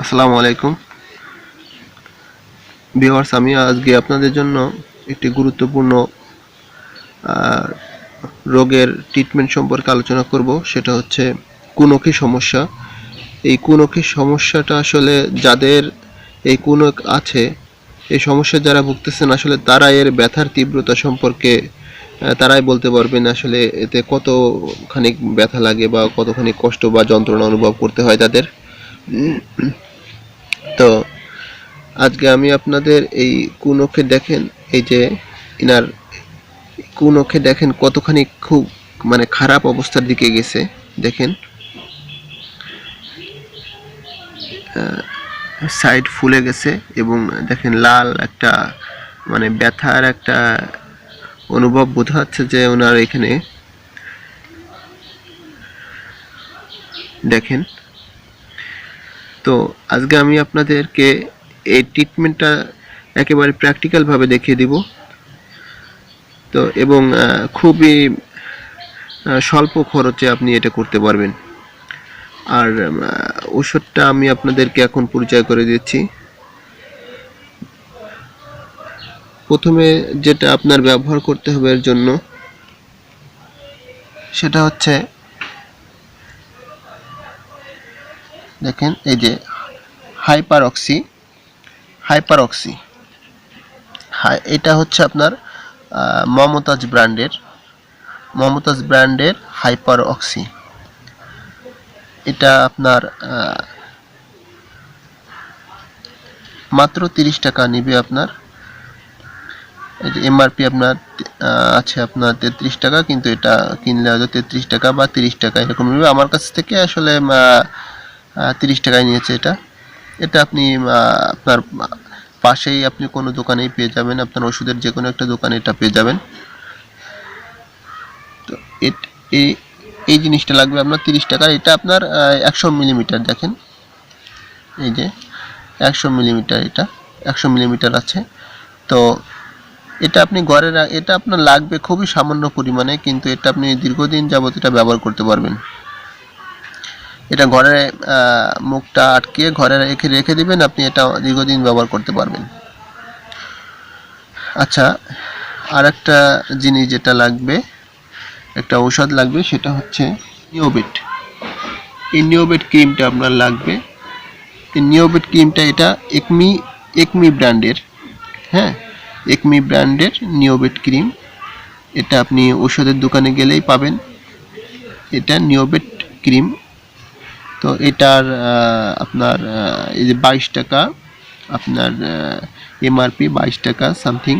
আসসালামু আলাইকুম। ভিউয়ার্স, আমি আজকে আপনাদের জন্য একটি গুরুত্বপূর্ণ রোগের ট্রিটমেন্ট সম্পর্কে আলোচনা করব। সেটা হচ্ছে কুনকি সমস্যা। এই কুনকি সমস্যাটা আসলে যাদের এই কুনক আছে, এই সমস্যা যারা ভুগতেছেন, আসলে তারা এর ব্যথার তীব্রতা সম্পর্কে তারাই বলতে পারবেন আসলে এতে কতখানি ব্যথা লাগে বা কতখানি কষ্ট বা যন্ত্রণা অনুভব করতে হয় তাদের। তো আজকে আমি আপনাদের এই কুনকে দেখেন, এই যে ইনার কুনকে দেখেন কতখানি খুব মানে খারাপ অবস্থার দিকে গেছে, দেখেন। সাইড ফুলে গেছে এবং দেখেন লাল একটা মানে ব্যথার একটা অনুভব বোঝা যাচ্ছে যে ওনার এখানে। দেখেন। তো আজকে আমি আপনাদেরকে এই ট্রিটমেন্টটা একেবারে প্র্যাকটিক্যালভাবে দেখিয়ে দিব। তো এবং খুবই স্বল্প খরচে আপনি এটা করতে পারবেন। আর ওষুধটা আমি আপনাদেরকে এখন পরিচয় করে দিচ্ছি। প্রথমে যেটা আপনার ব্যবহার করতে হবে এর জন্য, সেটা হচ্ছে দেখেন, এই যে hyper oxy hyper oxy high এটা হচ্ছে আপনার মমতাজ ব্র্যান্ডের মমতাজ ব্র্যান্ডের হাইপার অক্সি এটা আপনার মাত্র তিরিশ টাকা নিবে আপনার। এমআরপি আপনার আছে আপনার তেত্রিশ টাকা, কিন্তু এটা কিনলে হয়তো তেত্রিশ টাকা বা তিরিশ টাকা এরকম নেবে। আমার কাছ থেকে আসলে তিরিশ টাকায় নিয়েছে এটা। এটা আপনি আপনার পাশেই আপনি কোনো দোকানেই পেয়ে যাবেন। আপনার ওষুধের যে কোনো একটা দোকানে এটা পেয়ে যাবেন। তো এই জিনিসটা লাগবে আপনার তিরিশ টাকার এটা আপনার একশো মিলিমিটার দেখেন। এই যে, একশো মিলিমিটার এটা, একশো মিলিমিটার আছে। তো এটা আপনি ঘরে এটা আপনার লাগবে খুবই সামান্য পরিমাণে, কিন্তু এটা আপনি দীর্ঘদিন যাবত এটা ব্যবহার করতে পারবেন। এটা ঘরে মুখটা আটকে ঘরে রেখে রেখে দিবেন, আপনি এটা দীর্ঘদিন ব্যবহার করতে পারবেন। আচ্ছা আর একটা জিনিস যেটা লাগবে, একটা ঔষধ লাগবে, সেটা হচ্ছে নিওবেট। এই নিওবেট ক্রিমটা আপনার লাগবে। এই নিওবেট ক্রিমটা এটা একমি একমি ব্র্যান্ডের হ্যাঁ? একমি ব্র্যান্ডের নিওবেট ক্রিম। এটা আপনি ওষুধের দোকানে গেলেই পাবেন। এটা নিওবেট ক্রিম। তো এটার আপনার এই যে বাইশ টাকা, আপনার এমআরপি বাইশ টাকা সামথিং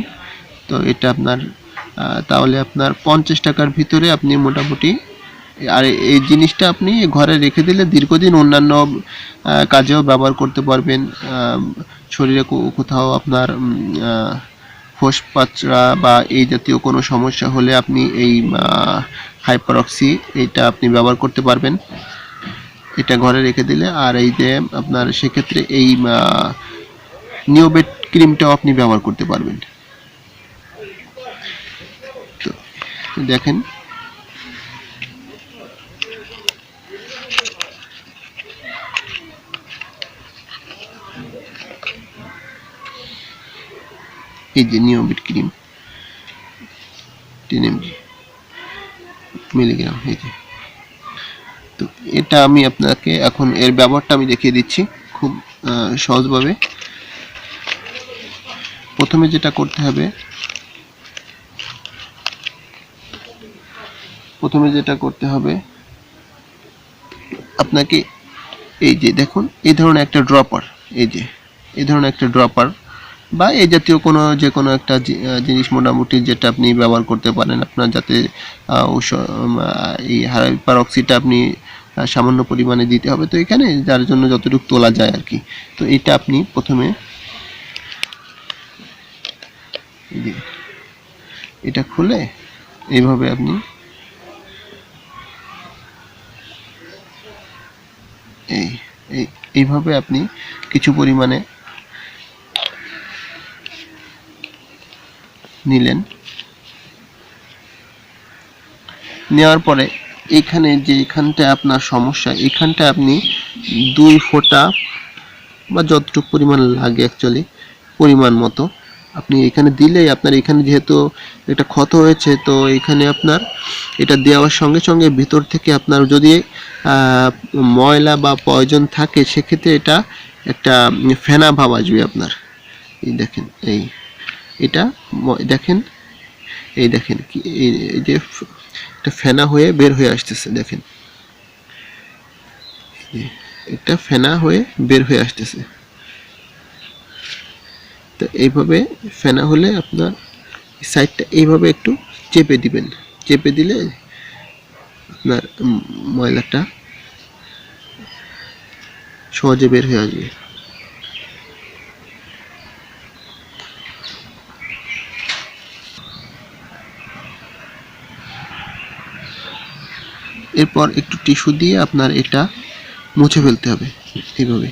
তো এটা আপনার তাহলে আপনার পঞ্চাশ টাকার ভিতরে আপনি মোটামুটি, আর এই জিনিসটা আপনি ঘরে রেখে দিলে দীর্ঘদিন অন্যান্য কাজেও ব্যবহার করতে পারবেন শরীরে কোথাও আপনার ফোস পাচড়া বা এই জাতীয় কোনো সমস্যা হলে আপনি এই হাইপারক্সি এটা আপনি ব্যবহার করতে পারবেন। এটা ঘরে রেখে দিলে, আর এই যে আপনার সেক্ষেত্রে এই নিওবেট ক্রিমটাও আপনি ব্যবহার করতে পারবেন। তো দেখেন। এই যে Neobet cream, ten MG, milligram, এই যে। এটা আমি আপনাকে এখন এর ব্যবহারটা আমি দেখিয়ে দিচ্ছি খুব সহজভাবে। প্রথমে যেটা করতে হবে, প্রথমে যেটা করতে হবে, আপনাকে এই যে দেখুন, এই ধরনের একটা ড্রপার এই যে, এই ধরনের একটা ড্রপার বা এই জাতীয় কোনো, যে কোনো একটা জিনিস মোটামুটি যেটা আপনি ব্যবহার করতে পারেন। আপনার যাতে এই এই হাইপারক্সিটা আপনি সামান্য পরিমাণে দিতে হবে। তো এখানে যার জন্য যতটুকু তোলা যায় আর কি। তো এটা আপনি প্রথমে এটা খুলে এইভাবে আপনি এই এই, এইভাবে আপনি কিছু পরিমাণে নিলেন। নেওয়ার পরে এখানে যে এখানটা আপনার সমস্যা এখানটা আপনি দুই ফোঁটা বা যতটুকু পরিমাণ লাগে অ্যাকচুয়ালি পরিমাণ মতো আপনি এখানে দিলেই আপনার এখানে যেহেতু এটা ক্ষত হয়েছে, তো এখানে আপনার এটা দেওয়ার সঙ্গে সঙ্গে ভিতর থেকে আপনার যদি ময়লা বা পয়জন থাকে, সেক্ষেত্রে এটা একটা ফেনা ভাব আসবে আপনার। এই দেখেন, এই, এটা দেখেন এই দেখেন কি, এই যে এটা ফেনা হয়ে বের হয়ে আসতেছে, দেখেন। এটা ফেনা হয়ে বের হয়ে আসতেছে। তো এইভাবে ফেনা হলে আপনার সাইডটা এইভাবে একটু চেপে দিবেন। চেপে দিলে আপনার ময়লাটা সহজে বের হয়ে আসবে। এরপর একটু টিস্যু দিয়ে আপনার এটা মুছে ফেলতে হবে এইভাবে।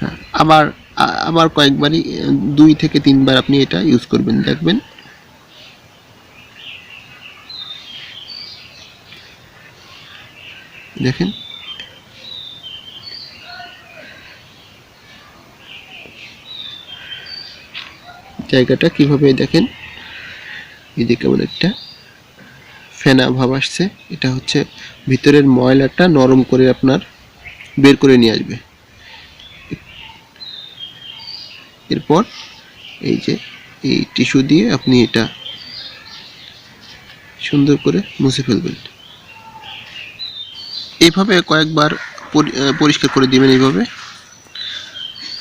হ্যাঁ, আবার আবার কয়েকবারই দুই থেকে তিনবার আপনি এটা ইউজ করবেন দেখবেন। দেখেন। জায়গাটা কীভাবে দেখেন? এই যে কেমন একটা ফেনা ভাব আসছে। এটা হচ্ছে ভিতরের ময়লাটা নরম করে আপনার বের করে নিয়ে আসবে। এরপর এই যে এই টিস্যু দিয়ে আপনি এটা সুন্দর করে মুছে ফেলবেন। এইভাবে কয়েকবার পরিষ্কার করে দিবেন এইভাবে।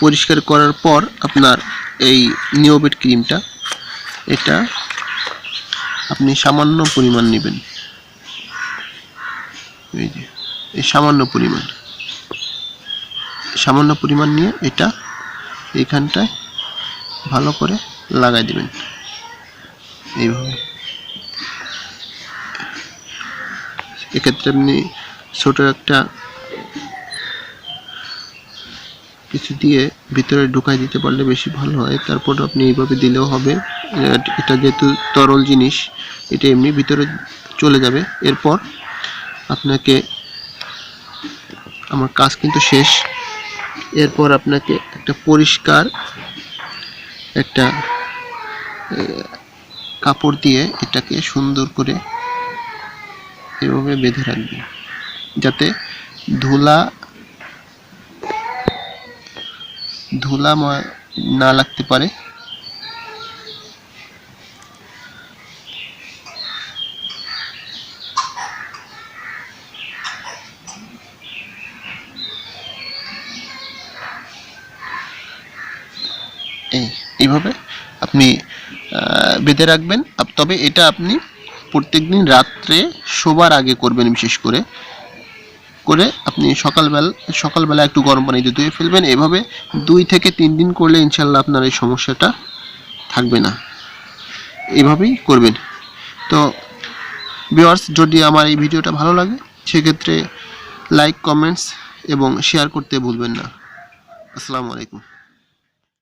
পরিষ্কার করার পর আপনার এই নিওবেট ক্রিমটা, এটা আপনি সামান্য পরিমাণ নেবেন। এই যে, এই সামান্য পরিমাণ। সামান্য পরিমাণ নিয়ে এটা এইখানটায় ভালো করে লাগাই দিবেন। এইভাবে। এক্ষেত্রে আপনি ছোট একটা কিছু দিয়ে ভিতরে ঢুকাই দিতে পারলে বেশি ভালো হয়। তারপর আপনি এইভাবে দিলেও হবে। এটা যেহেতু তরল জিনিস, এটা এমনি ভিতরে চলে যাবে। এরপর আপনাকে আমার কাজ কিন্তু শেষ। এরপর আপনাকে একটা পরিষ্কার একটা কাপড় দিয়ে এটাকে সুন্দর করে এভাবে বেঁধে রাখবে যাতে ধুলা ধুলা না লাগতে পারে। এই, এইভাবে আপনি বেঁধে রাখবেন। তবে এটা আপনি প্রত্যেকদিন রাত্রে শোবার আগে করবেন বিশেষ করে। করে আপনি সকালবেলা সকালবেলা একটু গরম পানিতে ধুয়ে ফেলবেন। এভাবে দুই থেকে তিন দিন করলে ইনশাল্লাহ আপনার এই সমস্যাটা থাকবে না। এভাবেই করবেন। তো ভিউয়ার্স যদি আমার এই ভিডিওটা ভালো লাগে, সেক্ষেত্রে লাইক কমেন্টস এবং শেয়ার করতে ভুলবেন না। আসসালামু আলাইকুম।